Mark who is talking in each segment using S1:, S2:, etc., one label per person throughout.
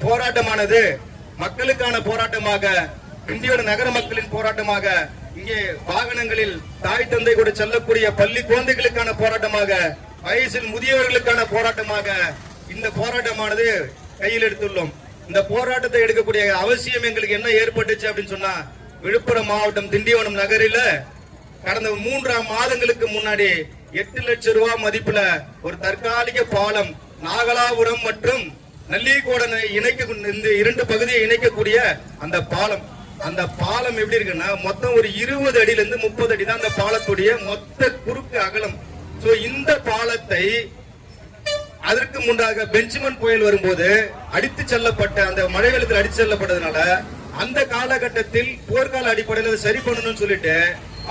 S1: போராட்டமானது மக்களுக்கான போராட்டமாக இந்தியோட நகர மக்களின் போராட்டமாக இங்கே வாகனங்களில் தாய் தந்தை கூட செல்லக்கூடிய பள்ளி குழந்தைகளுக்கான போராட்டமாக வயசில் முதியவர்களுக்கான போராட்டமாக இந்த போராட்டமானது கையில் எடுத்துள்ளோம். இந்த போராட்டத்தை எடுக்கக்கூடிய அவசியம் எங்களுக்கு என்ன ஏற்பட்டுச்சு அப்படின்னு சொன்னா விழுப்புரம் மாவட்டம் திண்டிவனம் நகரில கடந்த மூன்றாம் மாதங்களுக்கு முன்னாடி எட்டு லட்சம் ரூபாய் மதிப்புல ஒரு தற்காலிக பாலம் நாகலாபுரம் மற்றும் நல்லிகோடனை இணைக்க இந்த இரண்டு பகுதியை இணைக்கக்கூடிய அந்த பாலம். அந்த பாலம் எப்படி இருக்குன்னா மொத்தம் ஒரு இருபது அடியில இருந்து முப்பது அடி தான் அந்த பாலத்துடைய மொத்த குறுக்கு அகலம். சோ இந்த பாலத்தை அதற்கு முன்னாக பெஞ்சமின் புயல் வரும்போது அடித்து செல்லப்பட்ட அந்த மழை வெள்ளத்தில் அடித்து செல்லப்பட்டதுனால அந்த காலகட்டத்தில் போர்க்கால அடிப்படையில் சரி பண்ணணும்னு சொல்லிட்டு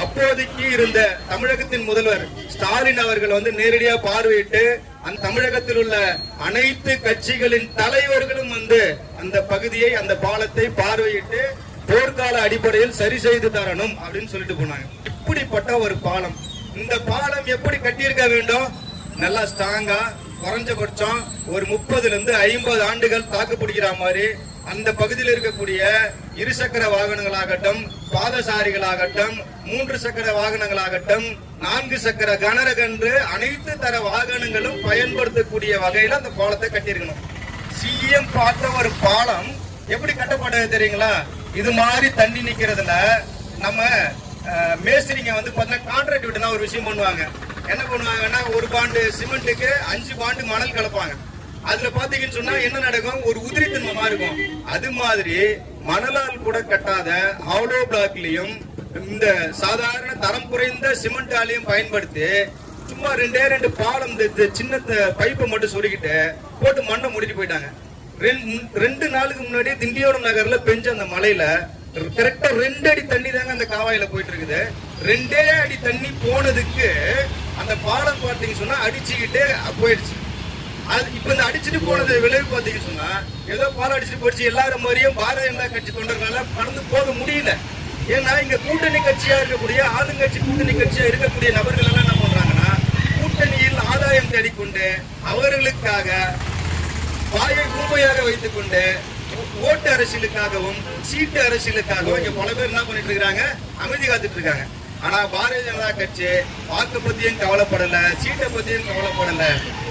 S1: அப்போதைக்கு இருந்த தமிழகத்தின் முதல்வர் ஸ்டாலின் அவர்கள் வந்து நேரடியாக பார்வையிட்டு அந்த தமிழகத்தில் உள்ள அனைத்து கட்சிகளின் தலைவர்களும் வந்து அந்த பகுதியை அந்த பாலத்தை பார்வையிட்டு போர்க்கால அடிப்படையில் சரி செய்து தரணும் அப்படின்னு சொல்லிட்டு போனாங்க. இப்படிப்பட்ட ஒரு பாலம். இந்த பாலம் எப்படி கட்டியிருக்க வேண்டும்? நல்லா ஸ்ட்ராங்கா குறைஞ்சபட்சம் ஒரு முப்பதுல இருந்து ஐம்பது ஆண்டுகள் தாக்கு பிடிக்கிற மாதிரி அந்த பகுதியில் இருக்கக்கூடிய இருசக்கர வாகனங்களாகட்டும் பாதசாரிகளாகட்டும் மூன்று சக்கர வாகனங்களாகட்டும் நான்கு சக்கர கனரகன்று அனைத்து தர வாகனங்களும் பயன்படுத்தக்கூடிய வகையில அந்த பாலத்தை கட்டியிருக்கணும். சிஎம் பார்த்த ஒரு பாலம் எப்படி கட்டப்பட்டது தெரியுங்களா? இது மாதிரி தண்ணி நிக்கிறதுல நம்ம மேஸ்திரிங்க வந்து பார்த்தீங்கன்னா கான்ட்ராக்ட் விட்டுனா ஒரு விஷயம் பண்ணுவாங்க. என்ன பண்ணுவாங்கன்னா ஒரு பாண்டு சிமெண்ட்டுக்கு அஞ்சு பாண்டு மணல் கலப்பாங்க. அதுல பாத்தீங்கன்னு சொன்னா என்ன நடக்கும்? ஒரு உதிரி தன்மை இருக்கும். அது மாதிரி மணலால் கூட கட்டாத ஹவுடோ பிளாக்லயும் இந்த சாதாரண தரம் குறைந்த சிமெண்டாலையும் பயன்படுத்தி சும்மா ரெண்டே ரெண்டு பாலம் இந்த சின்ன பைப்பை மட்டும் சொல்லிக்கிட்டு போட்டு மண்ணை மூடிட்டு போயிட்டாங்க. ரெண்டு- ரெண்டு நாளுக்கு முன்னாடி திண்டியோடம் நகர்ல பெஞ்ச அந்த மலையில கரெக்டா ரெண்டு அடி தண்ணி தாங்க அந்த காவாயில போயிட்டு இருக்குது. ரெண்டே அடி தண்ணி போனதுக்கு அந்த பாலம் பார்த்தீங்கன்னு சொன்னா அடிச்சுக்கிட்டு போயிடுச்சு. இப்ப இந்த அடிச்சுட்டு போனது விளைவு பாத்தீங்க சொன்னா ஏதோ பாலம் அடிச்சுட்டு போயிடுச்சு எல்லாரும் மாதிரியும் பாரதிய ஜனதா கட்சி தொண்டர்களால கடந்து போக முடியல. ஏன்னா இங்க கூட்டணி கட்சியா இருக்கக்கூடிய ஆளுங்கட்சி கூட்டணி கட்சியா இருக்கக்கூடிய நபர்கள் எல்லாம் என்ன பண்றாங்கன்னா கூட்டணியில் ஆதாயம் தேடிக்கொண்டு அவர்களுக்காக வாயை ஊமையாக வைத்துக் கொண்டு ஓட்டு அரசியலுக்காகவும் சீட்டு அரசியலுக்காகவும் இங்க பல பேர் என்ன பண்ணிட்டு இருக்காங்க அமைதி காத்துட்டு இருக்காங்க. ஆனா பாரதிய ஜனதா கட்சி வாக்கு பத்தியும் கவலைப்படல சீட்டை பத்தியும் கவலைப்படல.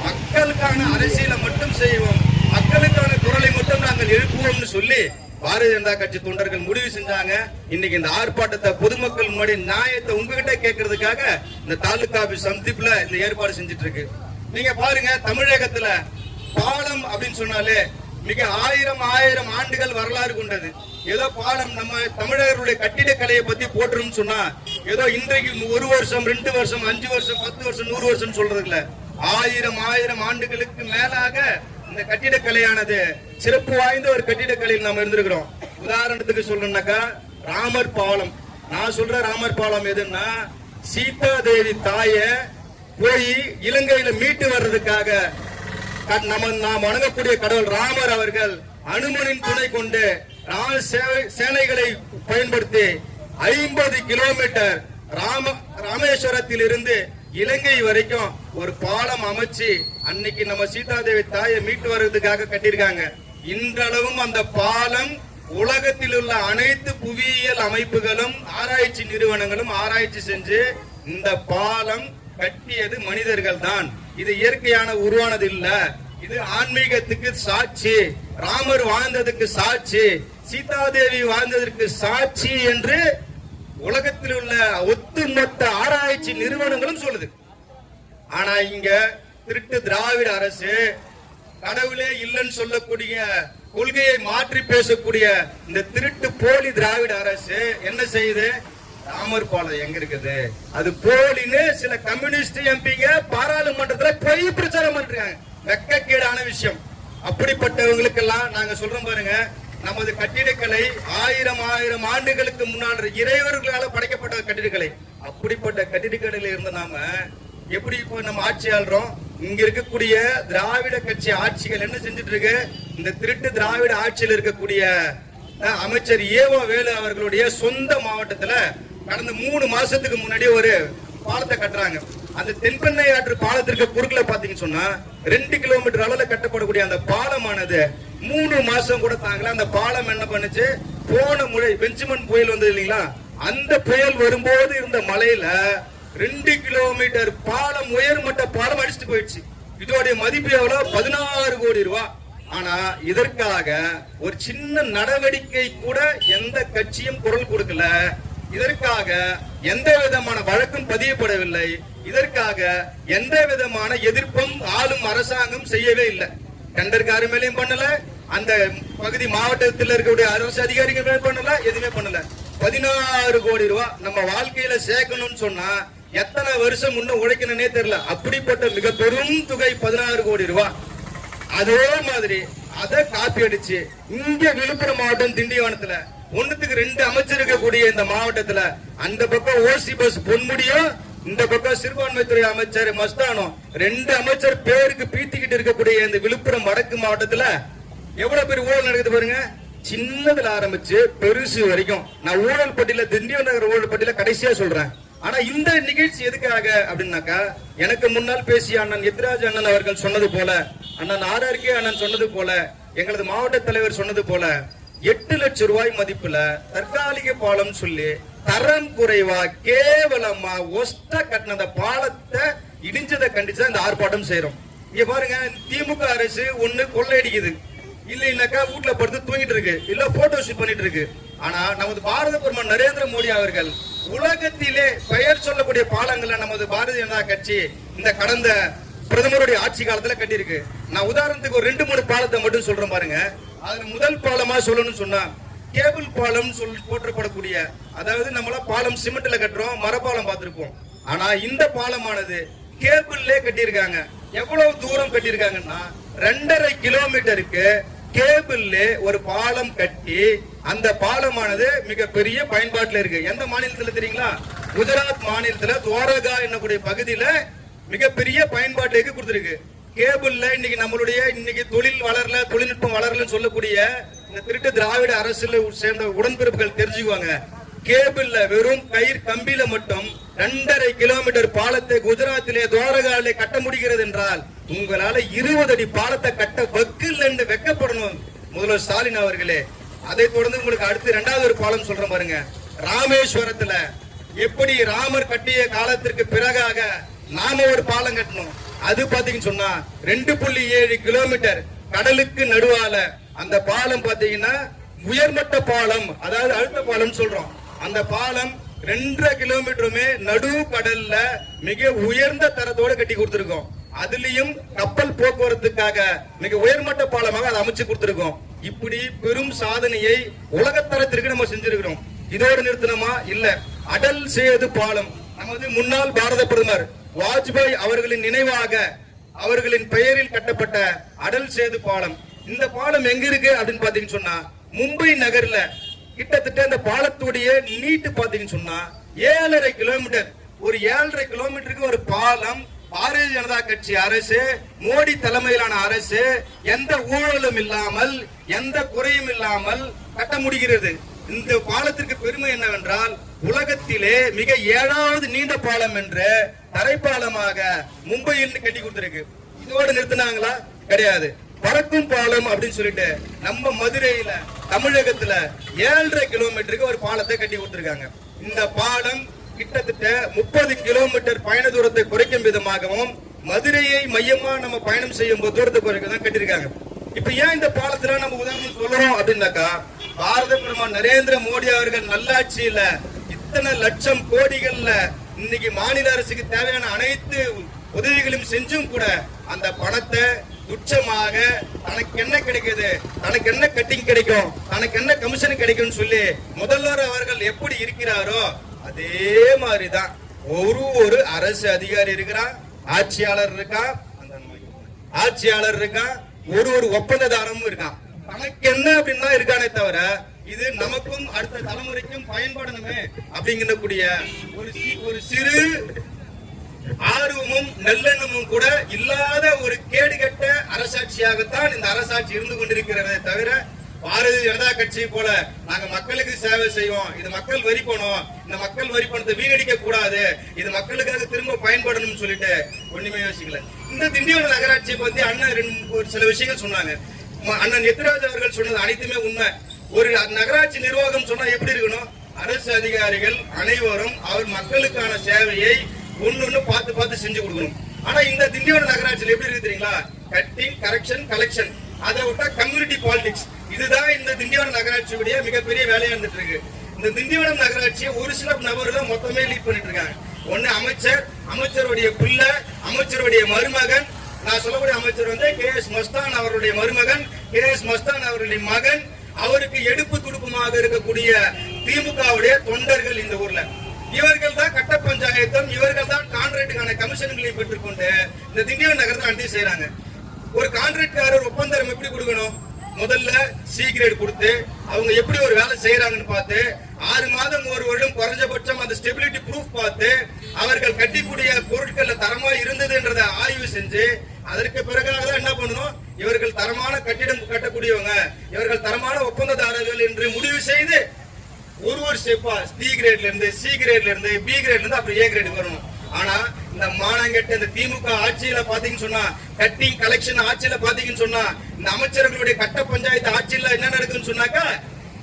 S1: மக்களுக்கான அரசியலை மட்டும் செய்வோம். மக்களுக்கான குரலை மட்டும் நாங்கள் எழுப்புவோம்னு சொல்லி பாரதிய ஜனதா கட்சி தொண்டர்கள் முடிவு செஞ்சாங்க. இன்னைக்கு இந்த ஆர்ப்பாட்டத்தை பொதுமக்கள் முன்னாடி நியாயத்தை உங்ககிட்ட கேட்கறதுக்காக இந்த தாலுகா ஆபீஸ் சந்திப்புல இந்த ஏற்பாடு செஞ்சுட்டு இருக்கு. நீங்க பாருங்க தமிழகத்துல பாலம் அப்படின்னு சொன்னாலே மிக ஆயிரம் ஆயிரம் ஆண்டுகள் வரலாறு கொண்டது. ஏதோ பாலம் நம்ம தமிழர்களுடைய கட்டிடக்கலையை பத்தி போட்டுரும் சொன்னா ஏதோ இன்றைக்கு ஒரு வருஷம் ரெண்டு வருஷம் அஞ்சு வருஷம் பத்து வருஷம் நூறு வருஷம் சொல்றது இல்ல ஆயிரம் ஆயிரம் ஆண்டுகளுக்கு மேலாக இந்த கட்டிடக்கலையானது சிறப்பு வாய்ந்த ஒரு கட்டிடக்கலையில் நாம் இருந்திருக்கிறோம். உதாரணத்துக்கு சொல்லணும்னாக்கா ராமர் பாலம். நான் சொல்ற ராமர் பாலம் எதுன்னா சீதா தேவி தாய போய் இலங்கையில மீட்டு வர்றதுக்காக நம்ம நாம் வணங்கக்கூடிய கடவுள் ராமர் அவர்கள் அனுமனின் துணை கொண்டு ராணுவ சேவை- சேனைகளை பயன்படுத்தி ஐம்பது கிலோமீட்டர் ராம ராமேஸ்வரத்தில் இருந்து இலங்கை வரைக்கும் ஒரு பாலம் அமைச்சு அன்னைக்கு நம்ம சீதாதேவி தாயை மீட்டு வர்றதுக்காக கட்டியிருக்காங்க. இன்றளவும் அந்த பாலம் உலகத்தில் உள்ள அனைத்து புவியியல் அமைப்புகளும் ஆராய்ச்சி நிறுவனங்களும் ஆராய்ச்சி செஞ்சு இந்த பாலம் கட்டியது மனிதர்கள் தான் இது இயற்கையான உருவானது இல்ல. இது ஆன்மீகத்துக்கு சாட்சி. ராமர் வாழ்ந்ததுக்கு சாட்சி. சீதாதேவி வாழ்ந்ததற்கு சாட்சி என்று உலகத்தில் உள்ள ஒட்டுமொத்த ஆராய்ச்சி நிறுவனங்களும் சொல்லுது. ஆனா இங்க திருட்டு திராவிட அரசு கடவுளே இல்லைன்னு சொல்லக்கூடிய கொள்கையை மாற்றி பேசக்கூடிய இந்த திருட்டு போலி திராவிட அரசு என்ன செய்யுது? ராமர் பாலம் எங்க இருக்குது? அது போலின்னு சில கம்யூனிஸ்ட் எம்பிங்க பாராளுமன்றத்துல பொய் பிரச்சாரம் பண்றாங்க வெக்கக்கேடான விஷயம் அப்படிப்பட்டவங்களுக்கெல்லாம் நாங்க சொல்றோம் பாருங்க நமது கட்டிடக்கலை ஆயிரம் ஆயிரம் ஆண்டுகளுக்கு முன்னால் இறைவர்களால படைக்கப்பட்ட கட்டிடக்கலை. அப்படிப்பட்ட கட்டிடக்கலையில இருந்த நாம எப்படி இப்போ நம்ம ஆட்சி ஆள்றோம்? இங்க இருக்கக்கூடிய திராவிட கட்சி ஆட்சிகள் என்ன செஞ்சுட்டு இருக்கு இந்த திருட்டு திராவிட ஆட்சியில் இருக்கக்கூடிய அமைச்சர் ஏவோ வேலு அவர்களுடைய சொந்த மாவட்டத்துல கடந்த மூணு மாசத்துக்கு முன்னாடி ஒரு பாலத்தை கட்டுறாங்க. அந்த தென்பெண்ணை ஆற்று பாலத்திற்கு குறுக்கல பாத்தீங்கன்னு சொன்னா ரெண்டு கிலோமீட்டர் அளவுல கட்டப்படக்கூடிய அந்த பாலமானது மூணு மாசம் கூட தாங்கல. அந்த பாலம் என்ன பண்ணுச்சு? போன முறை பெஞ்சமன் புயல் வந்தது இல்லைங்களா? அந்த புயல் வரும்போது இருந்த மலையில ரெண்டு கிலோமீட்டர் பாலம் உயர்மட்ட பாலம் அடிச்சுட்டு போயிடுச்சு. இதோடைய மதிப்பு எவ்வளவு பதினாறு கோடி ரூபாய் ஆனா இதற்காக ஒரு சின்ன நடவடிக்கை கூட எந்த கட்சியும் குரல் கொடுக்கல. இதற்காக எந்த விதமான வழக்கும் பதியப்படவில்லை. இதற்காக எந்த விதமான எதிர்ப்பும் ஆளும் அரசாங்கம் செய்யவே இல்லை. டெண்டர்காரு மேலேயும் பண்ணல. அந்த பகுதி மாவட்டத்தில் இருக்கக்கூடிய அரசு அதிகாரிகள் மேலே பண்ணல. எதுவுமே பண்ணல. பதினாறு கோடி ரூபாய் நம்ம வாழ்க்கையில சேர்க்கணும்னு சொன்னா எத்தனை வருஷம் முன்ன உழைக்கணும்னே தெரியல. அப்படிப்பட்ட மிக பெரும் தொகை பதினாறு கோடி ரூபாய் அதே மாதிரி அதை காப்பி அடிச்சு இங்க விழுப்புரம் மாவட்டம் திண்டிவனத்துல ஒண்ணுத்துக்கு ரெண்டு அமைச்சர் இருக்கக்கூடிய இந்த மாவட்டத்துல அந்த பக்கம் ஓசி பஸ் பொன்முடியும் இந்த பக்கம் சிறுபான்மைத்துறை அமைச்சர் மஸ்தானம் ரெண்டு அமைச்சர் பேருக்கு பீத்திக்கிட்டு இருக்கக்கூடிய இந்த விழுப்புரம் வடக்கு மாவட்டத்துல எவ்வளவு பேர் ஊழல் நடக்குது பாருங்க? சின்னதுல ஆரம்பிச்சு பெருசு வரைக்கும். நான் ஊழல் பட்டியல திண்டிவன நகர் ஊழல் பட்டியல கடைசியா சொல்றேன். ஆனா இந்த நிகழ்ச்சி எதுக்காக அப்படின்னாக்கா எனக்கு முன்னால் பேசிய அண்ணன் எத்ராஜ் அண்ணன் அவர்கள் சொன்னது போல அண்ணன் ஆர்ஆர்கே அண்ணன் சொன்னது போல எங்களது மாவட்ட தலைவர் சொன்னது போல எட்டு லட்சம் ரூபாய் மதிப்புல தற்காலிக பாலம் சொல்லி தரம் குறைவா கேவலமா ஒஸ்ட கட்டின அந்த பாலத்தை இடிஞ்சதை கண்டிச்சா இந்த ஆர்ப்பாட்டம் செய்யறோம் இங்க பாருங்க திமுக அரசு ஒண்ணு கொள்ளையடிக்குது. இல்லைன்னாக்கா வீட்ல படுத்து தூங்கிட்டு இருக்கு. இல்ல போட்டோ ஷூட் பண்ணிட்டு இருக்கு. ஆனா நமது பாரத பிரதமர் நரேந்திர மோடி அவர்கள் உலகத்திலே பெயர் சொல்லக்கூடிய பாலங்களை நமது பாரதிய ஜனதா கட்சி இந்த கடந்த பிரதமருடைய ஆட்சி காலத்துல கட்டியிருக்கு. நான் உதாரணத்துக்கு ஒரு ரெண்டு மூணு பாலத்தை மட்டும் சொல்றேன் பாருங்க. அதுல முதல் பாலமா சொல்லணும்னு சொன்னா கேபிள் பாலம் சொல் போற்றப்படக்கூடிய அதாவது நம்மள பாலம் சிமெண்ட்ல கட்டுறோம் மரப்பாலம் பார்த்திருப்போம். ஆனா இந்த பாலமானது கேபிள்லே கட்டியிருக்காங்க. எவ்வளவு தூரம் கட்டியிருக்காங்கன்னா ரெண்டரை கிலோமீட்டருக்கு கேபிள்ல ஒரு பாலம் கட்டி அந்த பாலமானது மிகப்பெரிய பயன்பாட்டில் இருக்கு. எந்த மாநிலத்துல தெரியுங்களா? குஜராத் மாநிலத்துல துவாரகா என்னக்கூடிய பகுதியில மிகப்பெரிய பயன்பாட்டுக்கு கொடுத்துருக்கு. கேபிள்ல இன்னைக்கு நம்மளுடைய இன்னைக்கு தொழில் வளரல தொழில்நுட்பம் வளரலன்னு சொல்லக்கூடிய இந்த திருட்டு திராவிட அரசுல சேர்ந்த உடன்பிறப்புகள் தெரிஞ்சுக்குவாங்க. கேபிள்ல வெறும் கயிர் கம்பியில மட்டும் ரெண்டரை கிலோமீட்டர் பாலத்தை குஜராத்திலே துவாரகாவிலே கட்ட முடிகிறது என்றால் உங்களால இருபது அடி பாலத்தை கட்ட வக்கில் என்று வெக்கப்படணும் முதல்வர் ஸ்டாலின் அவர்களே. அதை தொடர்ந்து உங்களுக்கு அடுத்து இரண்டாவது ஒரு பாலம் சொல்றேன் பாருங்க. ராமேஸ்வரத்துல எப்படி ராமர் கட்டிய காலத்திற்கு பிறகாக நாம ஒரு பாலம் கட்டணும். அது பாத்தீங்கன்னு சொன்னா ரெண்டு புள்ளி ஏழு கிலோமீட்டர் கடலுக்கு நடுவால அந்த பாலம் பாத்தீங்கன்னா உயர்மட்ட பாலம் அதாவது அழுத்த பாலம் சொல்றோம். அந்த பாலம் ரெண்டரை கிலோமீட்டருமே நடு கடல்ல மிக உயர்ந்த தரத்தோட கட்டி கொடுத்திருக்கோம். அதுலயும் கப்பல் போக்குவரத்துக்காக மிக உயர்மட்ட பாலமாக அதை அமைச்சு கொடுத்திருக்கோம். இப்படி பெரும் சாதனையை உலகத்தரத்திற்கு நம்ம செஞ்சிருக்கிறோம். இதோடு நிறுத்தணுமா? இல்ல. அடல் சேது பாலம். நமது முன்னாள் பாரத பிரதமர் வாஜ்பாய் அவர்களின் நினைவாக அவர்களின் பெயரில் கட்டப்பட்ட அடல் சேது பாலம். இந்த பாலம் எங்க இருக்கு அப்படின்னு பாத்தீங்கன்னு சொன்னா மும்பை நகர்ல கிட்டத்தட்ட இந்த பாலத்துடைய நீட்டு பாத்தீங்கன்னு சொன்னா ஏழரை கிலோமீட்டர். ஒரு ஏழரை கிலோமீட்டருக்கு ஒரு பாலம் பாரதிய ஜனதா கட்சி அரசு மோடி தலைமையிலான அரசு எந்த ஊழலும் இல்லாமல் எந்த குறையும் இல்லாமல் கட்ட முடிகிறது. இந்த பாலத்திற்கு பெருமை என்னவென்றால் உலகத்திலே மிக ஏழாவது நீண்ட பாலம் என்று தரைப்பாலமாக மும்பையில் கட்டி கொடுத்திருக்கு. இதோட நிறுத்தினாங்களா? கிடையாது. பறக்கும் பாலம் அப்படின்னு சொல்லிட்டு நம்ம மதுரையில தமிழகத்துல ஏழரை கிலோமீட்டருக்கு ஒரு பாலத்தை கட்டி கொடுத்திருக்காங்க. இந்த பாலம் கிட்டத்தட்ட முப்பது கிலோமீட்டர் பயண தூரத்தை குறைக்கும் விதமாகவும் மதுரையை மையமா நம்ம பயணம் செய்யும் போது தூரத்தை குறைக்க தான் கட்டியிருக்காங்க. இப்ப ஏன் இந்த பாலத்துல நம்ம உதாரணம் சொல்றோம் அப்படின்னாக்கா பாரத பிரதமர் நரேந்திர மோடி அவர்கள் நல்லாட்சியில எத்தனை லட்சம் கோடிகள்ல இன்னைக்கு மாநில அரசுக்கு தேவையான அனைத்து உதவிகளும் செஞ்சும் கூட அந்த பணத்தை துச்சமாக தனக்கு என்ன கிடைக்குது? தனக்கு என்ன கட்டிங் கிடைக்கும்? தனக்கு என்ன கமிஷன் கிடைக்கும்னு சொல்லி முதல்வர் அவர்கள் எப்படி இருக்கிறாரோ அதே மாதிரிதான். ஒரு ஒரு அரசு அதிகாரி இருக்கிறான் ஆட்சியாளர் இருக்கான் அந்த ஆட்சியாளர் இருக்கான் ஒரு ஒரு ஒப்பந்ததாரமும் இருக்கான். தனக்கு என்ன அப்படின்னா இருக்கானே தவிர இது நமக்கும் அடுத்த தலைமுறைக்கும் பயன்படணுமே அப்படிங்கிற கூடிய ஒரு ஒரு சிறு ஆர்வமும் நல்லெண்ணமும் கூட இல்லாத ஒரு கேடுகட்ட அரசாட்சியாகத்தான் இந்த அரசாட்சி இருந்து கொண்டிருக்கிறதே தவிர பாரதிய ஜனதா கட்சி போல நாங்க மக்களுக்கு சேவை செய்வோம் இது மக்கள் வரி பணம் இந்த மக்கள் வரி பணத்தை வீணடிக்க கூடாது இது மக்களுக்காக திரும்ப பயன்படணும்னு சொல்லிட்டு ஒண்ணுமே யோசிக்கல. இந்த திண்டிவனம் நகராட்சியை பத்தி அண்ணன் ரெண்டு ஒரு சில விஷயங்கள் சொன்னாங்க. அண்ணன் எத்திராஜ் அவர்கள் சொன்னது அனைத்துமே உண்மை. ஒரு நகராட்சி நிர்வாகம் சொன்னா எப்படி இருக்கணும்? அரசு அதிகாரிகள் அனைவரும் அவர் மக்களுக்கான சேவையை ஒண்ணு பார்த்து பார்த்து செஞ்சு கொடுக்கணும். ஆனா இந்த திண்டிவன நகராட்சியில் எப்படி இருக்கு தெரியுங்களா? கட்டிங் கரெக்ஷன் கலெக்ஷன் அதை விட்டா கம்யூனிட்டி பாலிடிக்ஸ் இதுதான் இந்த திண்டிவனம் நகராட்சியுடைய மிகப்பெரிய வேலையா இருந்துட்டு இருக்கு. இந்த திண்டிவனம் நகராட்சியை ஒரு சில நபர்கள் மொத்தமே லீட் பண்ணிட்டு இருக்காங்க. ஒன்னு அமைச்சர் அமைச்சருடைய பிள்ளை அமைச்சருடைய மருமகன். நான் சொல்லக்கூடிய அமைச்சர் வந்து கே எஸ் மஸ்தான் அவருடைய மருமகன் கே எஸ் மஸ்தான் அவருடைய மகன். அவருக்கு எடுப்பு துடுப்புமாக இருக்கக்கூடிய திமுகவுடைய தொண்டர்கள் இந்த ஊர்ல. இவர்கள் தான் கட்ட பஞ்சாயத்தும் இவர்கள் தான் கான்ட்ராக்டுக்கான கமிஷன்களையும் பெற்றுக்கொண்டு இந்த திண்டிவன் நகரத்தை அண்டி செய்யறாங்க ஒரு கான்ட்ராக்டர் ஒப்பந்தம் எப்படி கொடுக்கணும்? முதல்ல சி கிரேட் கொடுத்து அவங்க எப்படி ஒரு வேலை செய்யறாங்கன்னு பார்த்து ஆறு மாதம் ஒரு வருடம் குறைஞ்சபட்சம் அந்த ஸ்டெபிலிட்டி ப்ரூஃப் பார்த்து அவர்கள் கட்டிக்கூடிய பொருட்கள்ல தரமா இருந்ததுன்றத ஆய்வு செஞ்சு அதற்கு பிறகாக தான் என்ன பண்ணணும்? இவர்கள் தரமான கட்டிடம் கட்டக்கூடியவங்க இவர்கள் தரமான ஒப்பந்ததாரர்கள் என்று முடிவு செய்து ஒரு ஒரு ஸ்டெப்பா டி கிரேட்ல இருந்து சி கிரேட்ல இருந்து பி கிரேட்ல இருந்து அப்புறம் ஏ கிரேட் வரணும். ஆனா இந்த மானங்கெட்ட இந்த திமுக ஆட்சியில பாத்தீங்கன்னு சொன்னா கட்டிங் கலெக்ஷன் ஆட்சியில பாத்தீங்கன்னு சொன்னா இந்த அமைச்சர்களுடைய கட்ட பஞ்சாயத்து ஆட்சியில என்ன நடக்குன்னு சொன்னாக்கா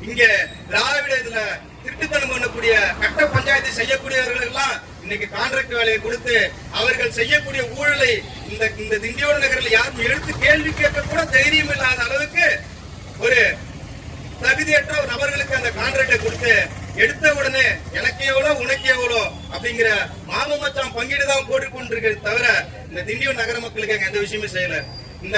S1: இங்க திராவிட இதுல திருட்டுத்தனம் பண்ணக்கூடிய கட்ட பஞ்சாயத்து செய்யக்கூடியவர்கள் எல்லாம் இன்னைக்கு கான்ட்ராக்ட் வேலையை கொடுத்து அவர்கள் செய்யக்கூடிய ஊழலை இந்த இந்த திண்டிவன நகரில் யாரும் எடுத்து கேள்வி கேட்க கூட தைரியம் இல்லாத அளவுக்கு ஒரு தகுதியற்ற ஒரு நபர்களுக்கு அந்த கான்ட்ராக்டை கொடுத்து எடுத்த உடனே எனக்கு எவ்வளோ உனக்கு எவ்வளோ அப்படிங்கிற மாம மச்சான் பங்கீடு தான் போட்டுக்கொண்டிருக்கிறது தவிர இந்த திண்டியூர் நகர மக்களுக்கு எந்த விஷயமும் செய்யல. இந்த